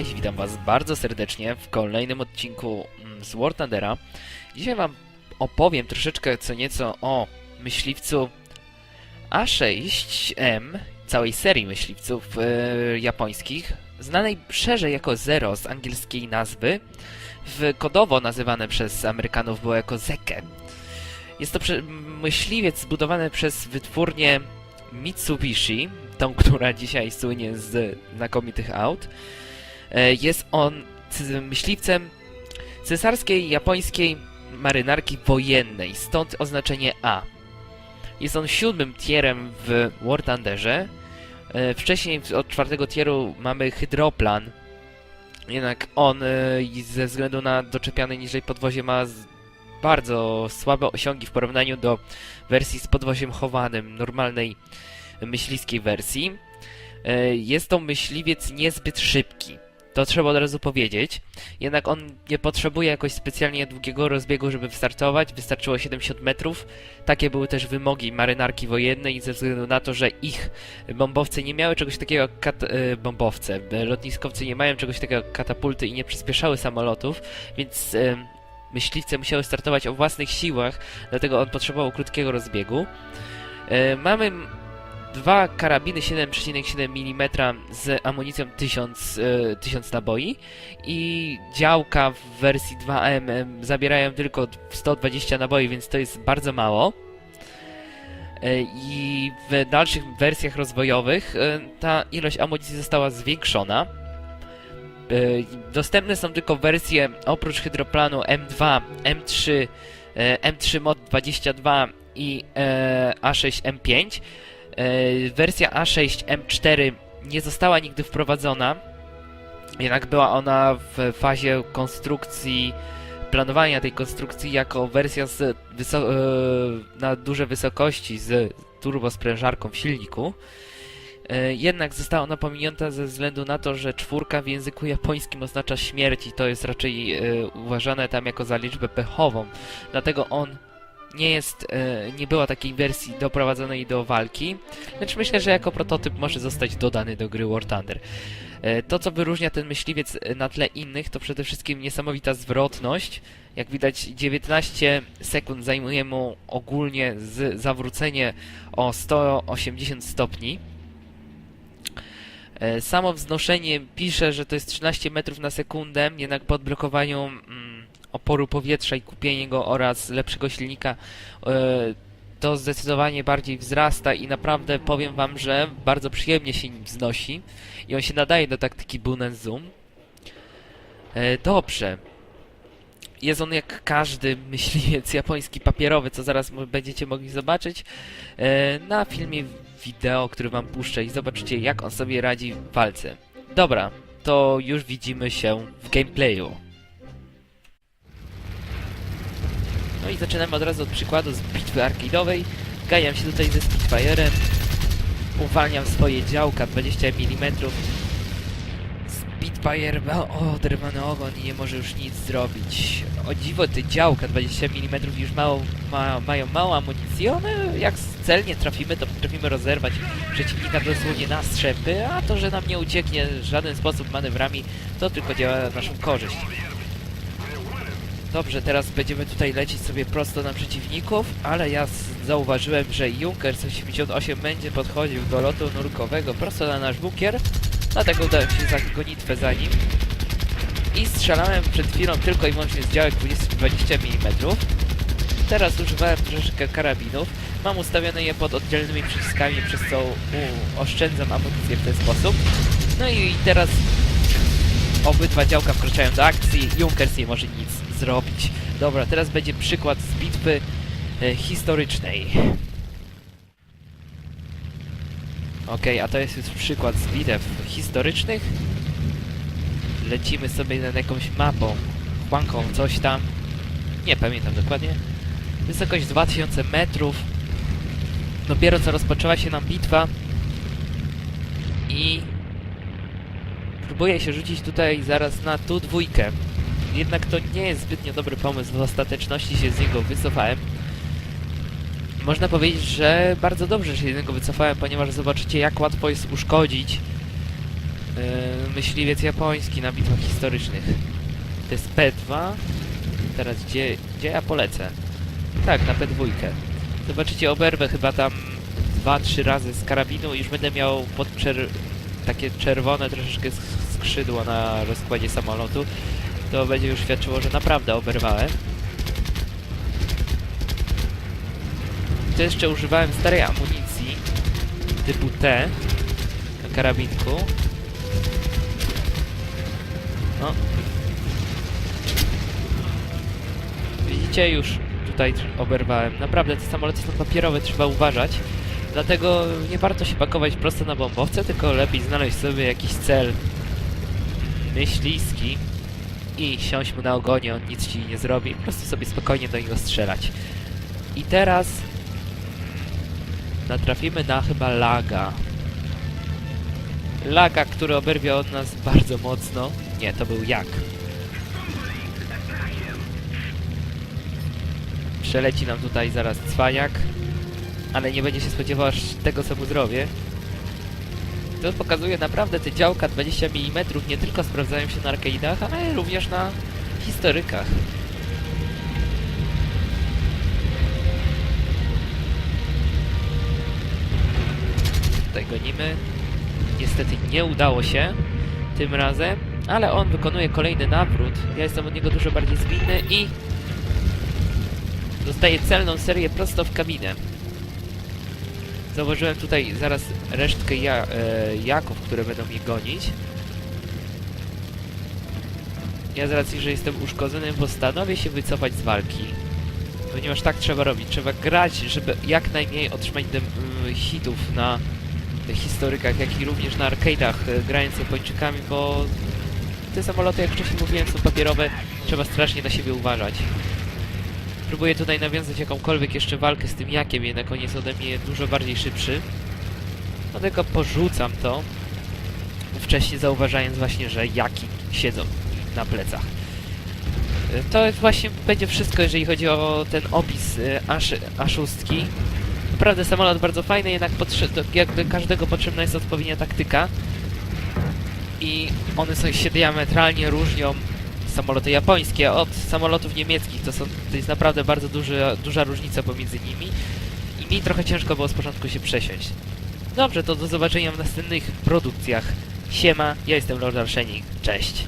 Cześć, witam was bardzo serdecznie w kolejnym odcinku mm, z War Thundera. Dzisiaj wam opowiem troszeczkę co nieco o myśliwcu A6M, całej serii myśliwców e, japońskich, znanej szerzej jako Zero z angielskiej nazwy, w kodowo nazywane przez Amerykanów było jako Zeke. Jest to myśliwiec zbudowany przez wytwórnię Mitsubishi, tą, która dzisiaj słynie z znakomitych aut. E, Jest on myśliwcem cesarskiej japońskiej marynarki wojennej, stąd oznaczenie A. Jest on siódmym tierem w War Thunderze. E, Wcześniej od czwartego tieru mamy hydroplan, jednak on e, ze względu na doczepiane niżej podwozie ma bardzo słabe osiągi w porównaniu do wersji z podwoziem chowanym, normalnej myśliwskiej wersji. Jest to myśliwiec niezbyt szybki. To trzeba od razu powiedzieć. Jednak on nie potrzebuje jakoś specjalnie długiego rozbiegu, żeby wystartować. Wystarczyło 70 metrów. Takie były też wymogi marynarki wojennej ze względu na to, że ich bombowce nie miały czegoś takiego jak kat- e, bombowce. e, Lotniskowcy nie mają czegoś takiego jak katapulty i nie przyspieszały samolotów, więc e, myśliwce musiały startować o własnych siłach, dlatego on potrzebował krótkiego rozbiegu. Mamy dwa karabiny 7,7 mm z amunicją 1000, e, 1000 naboi i działka w wersji 2M em, zabierają tylko 120 naboi, więc to jest bardzo mało. E, I w dalszych wersjach rozwojowych e, ta ilość amunicji została zwiększona. E, Dostępne są tylko wersje oprócz hydroplanu M2, M3, e, M3 Mod 22 i e, A6M5. E, Wersja A6M4 nie została nigdy wprowadzona, jednak była ona w fazie konstrukcji, planowania tej konstrukcji jako wersja z e, na duże wysokości z turbosprężarką w silniku. E, Jednak została ona pominięta ze względu na to, że czwórka w języku japońskim oznacza śmierć i to jest raczej e, uważane tam jako za liczbę pechową. Dlatego on nie jest, e, nie była takiej wersji doprowadzonej do walki, lecz myślę, że jako prototyp może zostać dodany do gry War Thunder. E, To, co wyróżnia ten myśliwiec e, na tle innych, to przede wszystkim niesamowita zwrotność. Jak widać, 19 sekund zajmuje mu ogólnie z zawrócenie o 180 stopni. Samo wznoszenie pisze, że to jest 13 metrów na sekundę, jednak po odblokowaniu mm, oporu powietrza i kupieniu go oraz lepszego silnika e, to zdecydowanie bardziej wzrasta i naprawdę powiem wam, że bardzo przyjemnie się nim wznosi i on się nadaje do taktyki Bunen Zoom. E, dobrze. Jest on jak każdy myśliwiec japoński papierowy, co zaraz będziecie mogli zobaczyć e, na filmie wideo, który wam puszczę i zobaczycie jak on sobie radzi w walce. Dobra, to już widzimy się w gameplayu. No i zaczynamy od razu od przykładu z bitwy arcade'owej. Ganiam się tutaj ze Spitfire'em. Uwalniam swoje działka 20 mm. Spitfire ma oderwany ogon i nie może już nic zrobić. O dziwo, te działka 20 mm już mało, ma, mają mało amunicji. One jak celnie trafimy, to potrafimy rozerwać przeciwnika dosłownie na strzępy, a to, że nam nie ucieknie w żaden sposób manewrami, to tylko działa na naszą korzyść. Dobrze, teraz będziemy tutaj lecieć sobie prosto na przeciwników, ale ja zauważyłem, że Junkers 88 będzie podchodził do lotu nurkowego prosto na nasz bukier, dlatego udałem się za gonitwę za nim i strzelałem przed chwilą tylko i wyłącznie z działek 20, 20 mm. Teraz używałem troszeczkę karabinów, mam ustawione je pod oddzielnymi przyciskami, przez co oszczędzam amunicję w ten sposób. No i teraz obydwa działka wkraczają do akcji, Junkers nie może nic zrobić. Dobra, teraz będzie przykład z bitwy e, historycznej. Okej, a to jest już przykład z bitew historycznych. Lecimy sobie nad jakąś mapą, chłanką, coś tam. Nie pamiętam dokładnie. Wysokość 2000 metrów. Dopiero co rozpoczęła się nam bitwa. I próbuję się rzucić tutaj zaraz na tu dwójkę. Jednak to nie jest zbytnio dobry pomysł, w ostateczności się z niego wycofałem. Można powiedzieć, że bardzo dobrze się z niego wycofałem, ponieważ zobaczycie jak łatwo jest uszkodzić Yy, myśliwiec japoński na bitwach historycznych. To jest P2. Teraz gdzie, gdzie ja polecę? Tak, na P2. Zobaczycie oberwę chyba tam 2-3 razy z karabinu i już będę miał pod takie czerwone troszeczkę sk- skrzydło na rozkładzie samolotu. To będzie już świadczyło, że naprawdę oberwałem. To jeszcze używałem starej amunicji typu T na karabinku. No. Widzicie, już tutaj oberwałem. Naprawdę te samoloty są papierowe, trzeba uważać. Dlatego nie warto się pakować prosto na bombowce, tylko lepiej znaleźć sobie jakiś cel myśliski i siąść mu na ogonie, on nic ci nie zrobi, po prostu sobie spokojnie do niego strzelać. I teraz natrafimy na chyba laga. Laga, który oberwie od nas bardzo mocno. Nie, to był jak. Przeleci nam tutaj zaraz cwaniak, ale nie będzie się spodziewał aż tego, co mu zrobię. To pokazuje naprawdę te działka 20 mm nie tylko sprawdzają się na arcade'ach, ale również na historykach. Tutaj gonimy. Niestety nie udało się tym razem, ale on wykonuje kolejny nawrót. Ja jestem od niego dużo bardziej zwinny i dostaje celną serię prosto w kabinę. Zauważyłem tutaj zaraz resztkę ja, e, jaków, które będą mnie gonić. Ja z racji, że jestem uszkodzony, postanowię się wycofać z walki. Ponieważ tak trzeba robić. Trzeba grać, żeby jak najmniej otrzymać dem, y, hitów na historykach, jak i również na arcade'ach, e, grając Japończykami, bo te samoloty, jak wcześniej mówiłem, są papierowe. Trzeba strasznie na siebie uważać. Próbuję tutaj nawiązać jakąkolwiek jeszcze walkę z tym jakiem, jednak on jest ode mnie dużo bardziej szybszy. Dlatego porzucam to, wcześniej zauważając właśnie, że jaki siedzą na plecach. Y, To właśnie będzie wszystko, jeżeli chodzi o ten opis y, asz, aszustki. Naprawdę samolot bardzo fajny, jednak jak do każdego potrzebna jest odpowiednia taktyka. I one są, się diametralnie różnią samoloty japońskie od samolotów niemieckich. To, są, to jest naprawdę bardzo duża, duża różnica pomiędzy nimi i mi trochę ciężko było z początku się przesiąść. Dobrze, to do zobaczenia w następnych produkcjach. Siema, ja jestem Lord Arszenik. Cześć.